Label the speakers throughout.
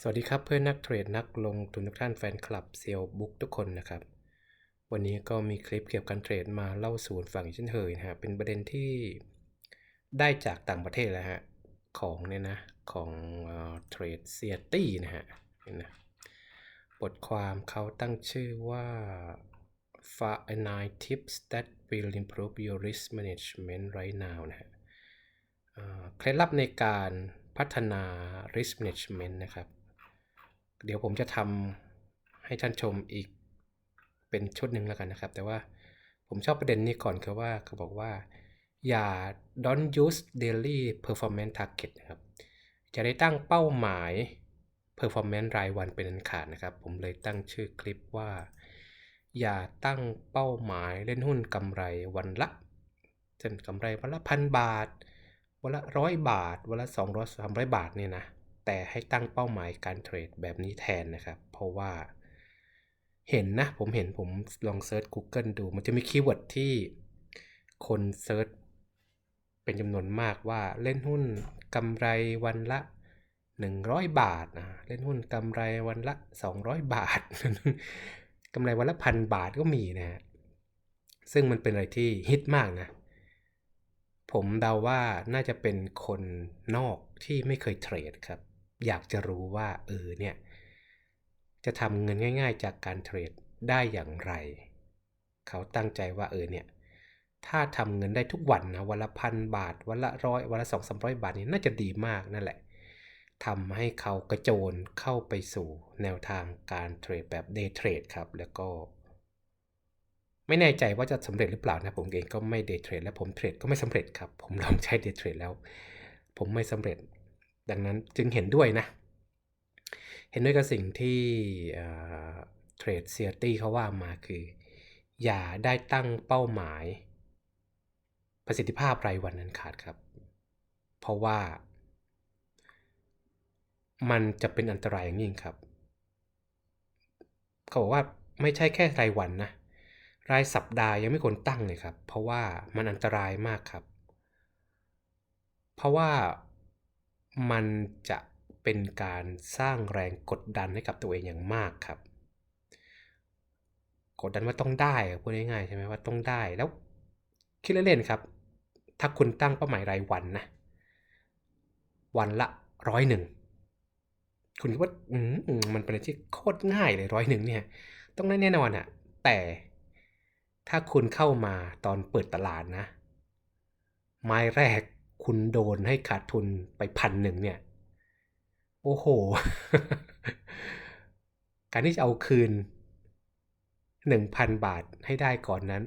Speaker 1: สวัสดีครับเพื่อนนักเทรดนักลงทุนทุกท่านแฟนคลับเซียวบุ๊กทุกคนนะครับ วันนี้ก็มีคลิปเกี่ยวกับการเทรดมาเล่าสู่กันฟังเช่นเคยนะฮะเป็นประเด็นที่ได้จากต่างประเทศแล้วฮะของเนี่ยนะของเทรดเซียตี้นะฮะเห็นนะบทความเขาตั้งชื่อว่า five nine tips that will improve your risk management right now นะฮะเคล็ดลับในการพัฒนา risk management นะครับ เดี๋ยวผมจะทำให้ท่านชมอีกเป็นชุดหนึ่งแล้วกันนะครับ แต่ว่าผมชอบประเด็นนี้ก่อนคือว่าเขาบอกว่า อย่า don't use daily performance target นะครับจะได้ตั้งเป้าหมาย performance รายวันเป็นอันขาดนะครับ ผมเลยตั้งชื่อคลิปว่า อย่าตั้งเป้าหมายเล่นหุ้นกำไรวันละเช่นกำไรวันละพันบาท วันละร้อยบาท วันละสองร้อยสามร้อยบาทเนี่ยนะ แต่ให้ตั้งเป้าหมายการเทรดแบบนี้แทนนะครับ เพราะว่า เห็นนะ ผมเห็นผมลองเซิร์ช Google ดู มันจะมีคีย์เวิร์ดที่คนเซิร์ชเป็นจำนวนมากว่าเล่นหุ้นกำไรวันละ 100 บาทนะเล่นหุ้นกำไรวันละ 200 บาทกำไรวันละพันบาทก็มีนะฮะซึ่งมันเป็นอะไรที่ฮิตมากนะ ผมเดาว่าน่าจะเป็นคนนอกที่ไม่เคยเทรดครับ อยากจะรู้ว่าเออเนี่ยจะทำเงินง่าย ๆ จากการเทรดได้อย่างไร เขาตั้งใจว่าเออเนี่ยถ้าทำเงินได้ทุกวันนะวันละพันบาท วันละร้อยวันละสองสามร้อยบาทนี่น่าจะดีมากนั่นแหละทำให้เขากระโจนเข้าไปสู่แนวทางการเทรดแบบเดย์เทรดครับ แล้วก็ ไม่แน่ใจว่าจะสำเร็จหรือเปล่านะ ผมเองก็ไม่เดย์เทรดและผมเทรดก็ไม่สำเร็จครับ ผมลองใช้เดย์เทรดแล้ว ผมไม่สำเร็จ ดังนั้นจึงเห็นด้วยนะ เห็นด้วยกับสิ่งที่เทรดเซียตี้เขาว่ามาคือ อย่าได้ตั้งเป้าหมาย ประสิทธิภาพรายวันนั้นขาดครับ เพราะว่า มันจะเป็นอันตรายอย่างยิ่งครับ เขาบอกว่าไม่ใช่แค่รายวันนะรายสัปดาห์ยังไม่ควรตั้งเลยครับ เพราะว่ามันอันตรายมากครับ เพราะว่า มันจะเป็นการสร้างแรงกดดันให้กับตัวเองอย่างมากครับ กดดันว่าต้องได้พูดง่ายๆใช่ไหมว่าต้องได้แล้วคิดเล่นๆครับ ถ้าคุณตั้งเป้าหมายรายวันนะ วันละร้อยหนึ่งคุณคิดว่าอืมมันเป็นอะไรที่โคตรง่ายเลยร้อยหนึ่งเนี่ย ต้องได้แน่นอนอะแต่ถ้าคุณเข้ามาตอนเปิดตลาดนะ ไม้แรก คุณโดนให้ขาดทุนไปพันหนึ่งเนี่ย โอ้โห การที่จะเอาคืนหนึ่งพันบาทให้ได้ก่อนนั้น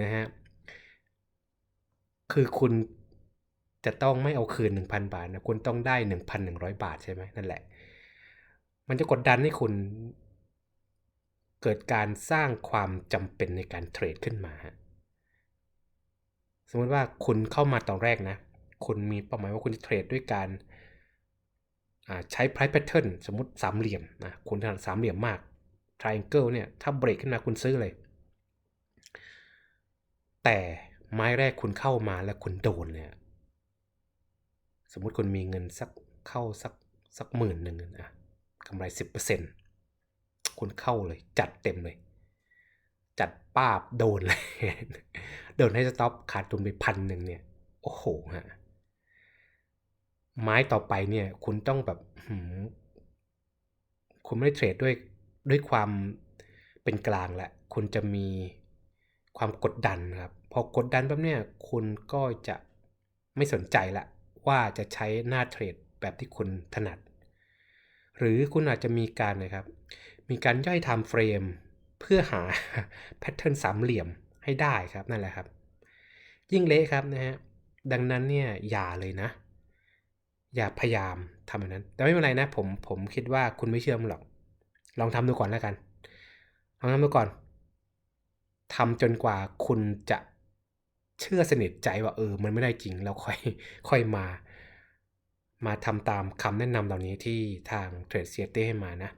Speaker 1: นะฮะ คือคุณจะต้องไม่เอาคืน 1,000 บาทนะคุณต้องได้ 1,100 บาทใช่ไหมนั่นแหละ มันจะกดดันให้คุณเกิดการสร้างความจำเป็นในการเทรดขึ้นมา สมมติว่าคุณเข้ามาตอนแรกนะ คุณมีเป้าหมายว่าคุณจะเทรดด้วยการใช้ price pattern สมมติสามเหลี่ยมนะคุณถนัดสามเหลี่ยมมาก triangle เนี่ยถ้าเบรกขึ้นมาคุณซื้อเลย แต่ไม้แรกคุณเข้ามาแล้วคุณโดนเนี่ยสมมติคุณมีเงินสักเข้าสักสักหมื่นหนึ่งนะกำไรสิบเปอร์เซ็นต์คุณเข้าเลยจัดเต็มเลย จัดป้าบโดนเลย โดนให้สต็อปขาดทุนไปพันหนึ่งเนี่ย โอ้โหฮะ ไม้ต่อไปเนี่ย คุณต้องแบบคุณไม่ได้เทรดด้วยด้วยความเป็นกลางแหละ คุณจะมีความกดดันครับ พอกดดันแบบเนี้ยคุณก็จะไม่สนใจละ ว่าจะใช้หน้าเทรดแบบที่คุณถนัด หรือคุณอาจจะมีการนะครับ มีการย่อยไทม์เฟรมเพื่อหาแพทเทิร์นสามเหลี่ยมให้ได้ครับนั่นแหละครับ ยิ่งเละครับนะฮะดังนั้นเนี่ยอย่าเลยนะ อย่าพยายามทำแบบนั้น แต่ไม่เป็นไรนะ ผมผมคิดว่าคุณไม่เชื่อมหรอก ลองทำดูก่อนแล้วกัน ลองทำดูก่อนทำจนกว่าคุณจะเชื่อสนิทใจว่าเออ มันไม่ได้จริงแล้วค่อยค่อยมา มาทำตามคำแนะนำเหล่านี้ที่ทางเทรดเซียตี้ให้มานะ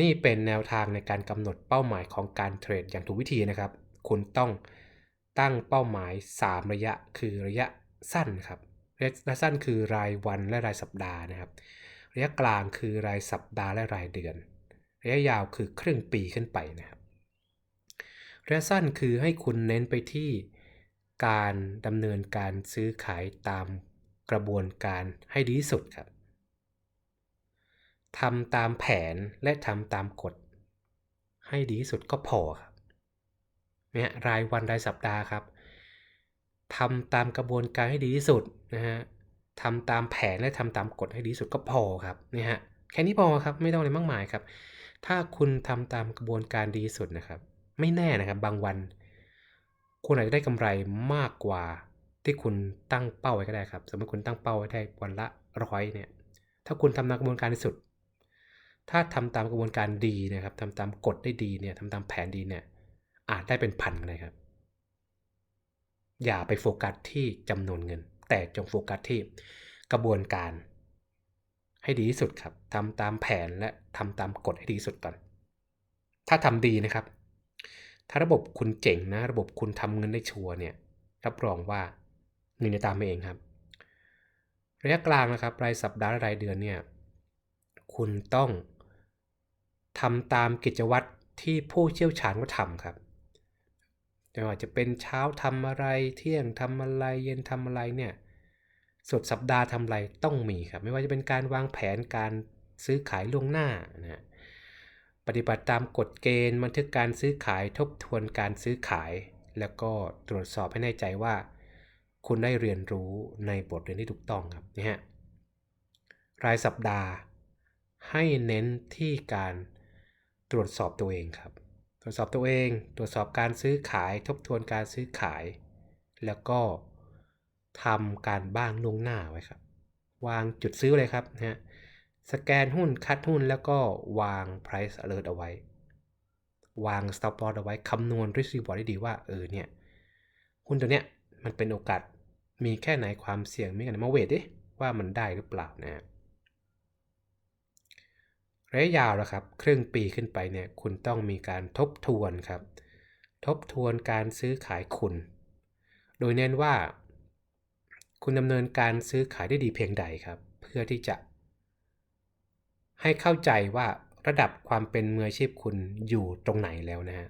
Speaker 1: นี่เป็นแนวทางในการกำหนดเป้าหมายของการเทรดอย่างถูกวิธีนะครับ คุณต้องตั้งเป้าหมาย 3 ระยะคือระยะสั้นครับ ระยะสั้นคือรายวันและรายสัปดาห์นะครับ ระยะกลางคือรายสัปดาห์และรายเดือน ระยะยาวคือครึ่งปีขึ้นไปนะครับ ระยะสั้นคือให้คุณเน้นไปที่การดำเนินการซื้อขายตามกระบวนการให้ดีที่สุดครับทำตามแผนและทำตามกฎ ให้ดีที่สุดก็พอครับเนี่ยรายวันรายสัปดาห์ครับทำตามกระบวนการให้ดีที่สุด นะฮะทำตามแผนและทำตามกฎให้ดีสุดก็พอครับนี่ฮะแค่นี้พอครับไม่ต้องอะไรมากมายครับ ถ้าคุณทำตามกระบวนการดีสุดนะครับ ไม่แน่นะครับบางวัน คุณอาจจะได้กำไรมากกว่าที่คุณตั้งเป้าไว้ก็ได้ครับ สมมติคุณตั้งเป้าไว้ได้วันละร้อยเนี่ย ถ้าคุณทำตามกระบวนการที่สุด ถ้าทำตามกระบวนการดีนะครับทำตามกฎได้ดีเนี่ยทำตามแผนดีเนี่ย อาจได้เป็นพันเลยครับ อย่าไปโฟกัสที่จำนวนเงิน แต่จงโฟกัสที่กระบวนการ ให้ดีที่สุดครับทำตามแผนและทำตามกฎให้ดีที่สุดก่อน ถ้าทำดีนะครับ ถ้าระบบคุณเจ๋งนะ ระบบคุณทำเงินได้ชัวร์เนี่ย รับรองว่าเงินจะตามมาเองครับ ระยะกลางนะครับ รายสัปดาห์และรายเดือนเนี่ย คุณต้องทำตามกิจวัตรที่ผู้เชี่ยวชาญเขาทำครับ ไม่ว่าจะเป็นเช้าทำอะไรเที่ยงทำอะไรเย็นทำอะไรเนี่ยสุดสัปดาห์ทำอะไรต้องมีครับ ไม่ว่าจะเป็นการวางแผนการซื้อขายล่วงหน้านะปฏิบัติตามกฎเกณฑ์บันทึกการซื้อขายทบทวนการซื้อขาย แล้วก็ตรวจสอบให้แน่ใจว่า คุณได้เรียนรู้ในบทเรียนที่ถูกต้องครับนี่ฮะรายสัปดาห์ให้เน้นที่การตรวจสอบตัวเองครับ รวจสอบตัวเอง ตรวจสอบการซื้อขาย ทบทวนการซื้อขาย แล้วก็ทำการบ้านล่วงหน้าไว้ครับ วางจุดซื้อเลยครับนะฮะสแกนหุ้นคัดหุ้นแล้วก็วาง price alert เอาไว้ วาง stop loss เอาไว้คำนวณ risk reward ได้ดีว่าเออเนี่ยหุ้นตัวเนี้ยมันเป็นโอกาสมีแค่ไหนความเสี่ยงมีกันมาเวทดิว่ามันได้หรือเปล่านะฮะ ระยะยาวนะครับ ครึ่งปีขึ้นไปเนี่ยคุณต้องมีการทบทวนครับ ทบทวนการซื้อขายคุณ โดยเน้นว่า คุณดำเนินการซื้อขายได้ดีเพียงใดครับ เพื่อที่จะ ให้เข้าใจว่าระดับความเป็นมืออาชีพคุณอยู่ตรงไหนแล้วนะฮะ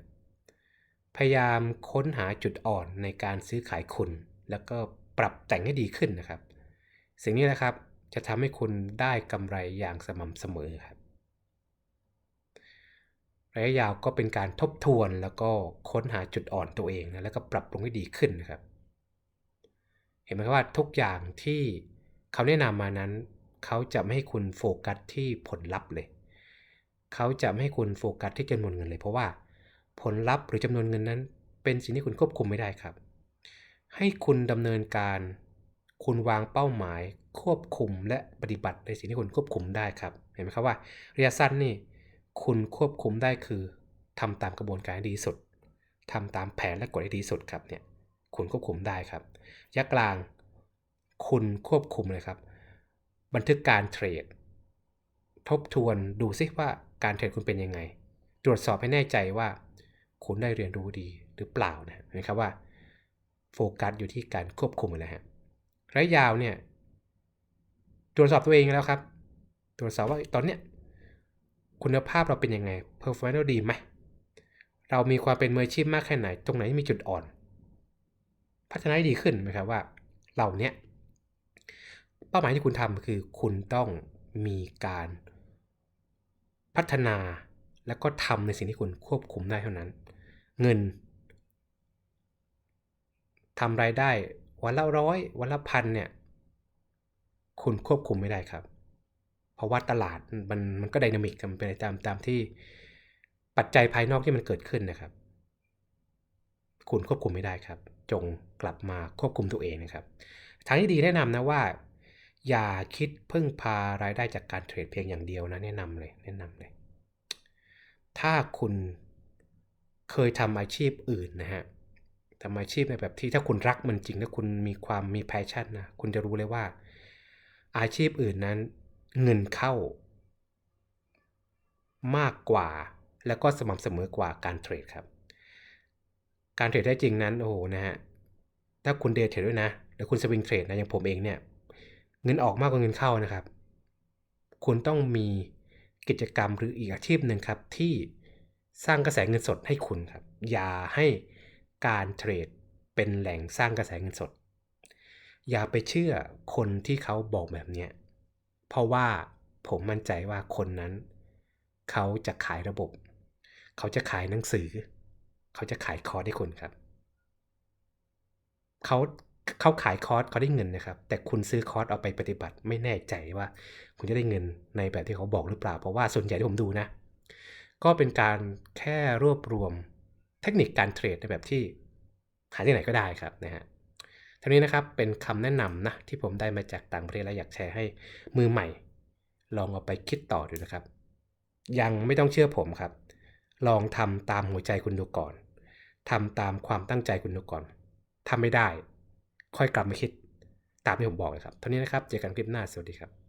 Speaker 1: พยายามค้นหาจุดอ่อนในการซื้อขายคุณ แล้วก็ปรับแต่งให้ดีขึ้นนะครับ สิ่งนี้นะครับจะทำให้คุณได้กำไรอย่างสม่ำเสมอครับ ระยะยาวก็เป็นการทบทวนแล้วก็ค้นหาจุดอ่อนตัวเองนะแล้วก็ปรับปรุงให้ดีขึ้นนะครับ เห็นไหมครับว่าทุกอย่างที่เขาแนะนำมานั้น เขาจะไม่ให้คุณโฟกัสที่ผลลัพธ์เลย เขาจะไม่ให้คุณโฟกัสที่จำนวนเงินเลย เพราะว่าผลลัพธ์หรือจำนวนเงินนั้น เป็นสิ่งที่คุณควบคุมไม่ได้ครับ ให้คุณดำเนินการคุณวางเป้าหมายควบคุมและปฏิบัติในสิ่งที่คุณควบคุมได้ครับ เห็นไหมครับว่าระยะสั้นนี่ คุณควบคุมได้คือทำตามกระบวนการให้ดีสุดทำตามแผนและกฎให้ดีสุดครับเนี่ยคุณควบคุมได้ครับยะกลาง คุณควบคุมเลยครับ บันทึกการเทรด ทบทวนดูซิว่าการเทรดคุณเป็นยังไง ตรวจสอบให้แน่ใจว่า คุณได้เรียนรู้ดีหรือเปล่านะนะครับว่าโฟกัสอยู่ที่การควบคุมนะฮะระยะยาวเนี่ยตรวจสอบตัวเองแล้วครับ ตรวจสอบว่าตอนเนี้ย คุณภาพเราเป็นยังไง performance ดีไหมเรามีความเป็นมืออาชีพมากแค่ไหน ตรงไหนที่มีจุดอ่อน พัฒนาให้ดีขึ้นไหมครับว่าเราเนี้ยเป้าหมายที่คุณทำคือคุณต้องมีการพัฒนาแล้วก็ทำในสิ่งที่คุณควบคุมได้เท่านั้น เงินทำรายได้วันละร้อยวันละพันเนี่ย คุณควบคุมไม่ได้ครับ เพราะว่าตลาดมันมันก็ไดนามิกกันไปตามตามที่ปัจจัยภายนอกที่มันเกิดขึ้นนะครับ คุณควบคุมไม่ได้ครับ จงกลับมาควบคุมตัวเองนะครับ ทางที่ดีแนะนำนะว่า อย่าคิดพึ่งพารายได้จากการเทรดเพียงอย่างเดียวนะแนะนำเลยแนะนำเลย ถ้าคุณเคยทำอาชีพอื่นนะฮะทำอาชีพในแบบที่ถ้าคุณรักมันจริงถ้าคุณมีความมีแพชชั่นนะคุณจะรู้เลยว่า อาชีพอื่นนั้น เงินเข้ามากกว่า แล้วก็สม่ำเสมอกว่าการเทรดครับ การเทรดได้จริงนั้นโอ้โหนะฮะถ้าคุณเดทเทรดด้วยนะแล้วคุณสวิงเทรดนะอย่างผมเองเนี่ยเงินออกมากกว่าเงินเข้านะครับ คุณต้องมีกิจกรรมหรืออีกอาชีพหนึ่งครับ ที่สร้างกระแสเงินสดให้คุณครับ อย่าให้การเทรดเป็นแหล่งสร้างกระแสเงินสด อย่าไปเชื่อคนที่เขาบอกแบบเนี้ย เพราะว่าผมมั่นใจว่าคนนั้น เขาจะขายระบบ เขาจะขายหนังสือ เขาจะขายคอร์สให้คุณครับ เขาเขาขายคอร์สเขาได้เงินนะครับ แต่คุณซื้อคอร์สเอาไปปฏิบัติ ไม่แน่ใจว่า คุณจะได้เงินในแบบที่เขาบอกหรือเปล่า เพราะว่าส่วนใหญ่ที่ผมดูนะ ก็เป็นการแค่รวบรวมเทคนิคการเทรดในแบบที่หาที่ไหนก็ได้ครับนะฮะ ทั้งนี้นะครับเป็นคำแนะนำนะที่ผมได้มาจากต่างประเทศและอยากแชร์ให้มือใหม่ ลองเอาไปคิดต่อดูนะครับ ยังไม่ต้องเชื่อผมครับ ลองทำตามหัวใจคุณดูก่อนทำตามความตั้งใจคุณดูก่อนทำไม่ได้ ค่อยกลับมาคิดตามที่ผมบอกเลยครับเท่านี้นะครับเจอกันคลิปหน้าสวัสดีครับ